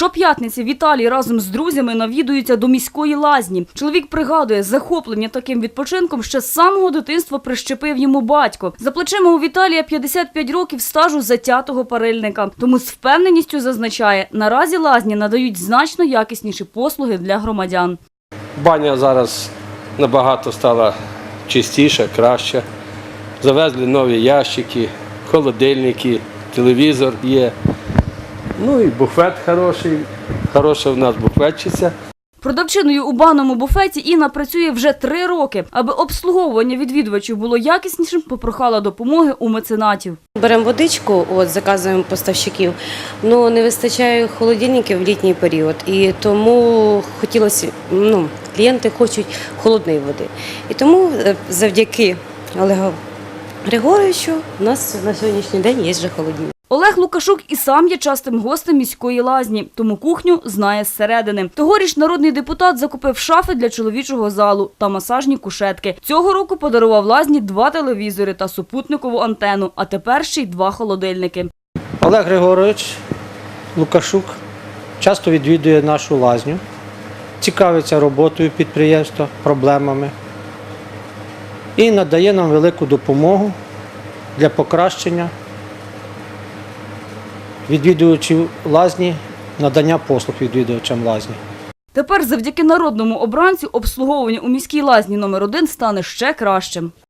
Щоп'ятниці Віталій разом з друзями навідується до міської лазні. Чоловік пригадує, захоплення таким відпочинком ще з самого дитинства прищепив йому батько. За плечима у Віталія 55 років стажу затятого парильника. Тому з впевненістю зазначає, наразі лазні надають значно якісніші послуги для громадян. Баня зараз набагато стала чистіша, краща. Завезли нові ящики, холодильники, телевізор є. Ну і буфет хороший, хороша в нас буфетчиця. Продавчиною у банному буфеті Інна працює вже три роки. Аби обслуговування відвідувачів було якіснішим, попрохала допомоги у меценатів. Беремо водичку, от заказуємо поставщиків. Ну не вистачає холодильників в літній період, і тому хотілося, ну клієнти хочуть холодної води. І тому е, завдяки Олегу Григоровичу у нас на сьогоднішній день є вже холодильник. Олег Лукашук і сам є частим гостем міської лазні, тому кухню знає зсередини. Тогоріч народний депутат закупив шафи для чоловічого залу та масажні кушетки. Цього року подарував лазні два телевізори та супутникову антенну, а тепер ще й два холодильники. Олег Григорович Лукашук часто відвідує нашу лазню, цікавиться роботою підприємства, проблемами і надає нам велику допомогу для покращення відвідувачів лазні, надання послуг відвідувачам лазні. Тепер завдяки народному обранцю обслуговування у міській лазні номер один стане ще кращим.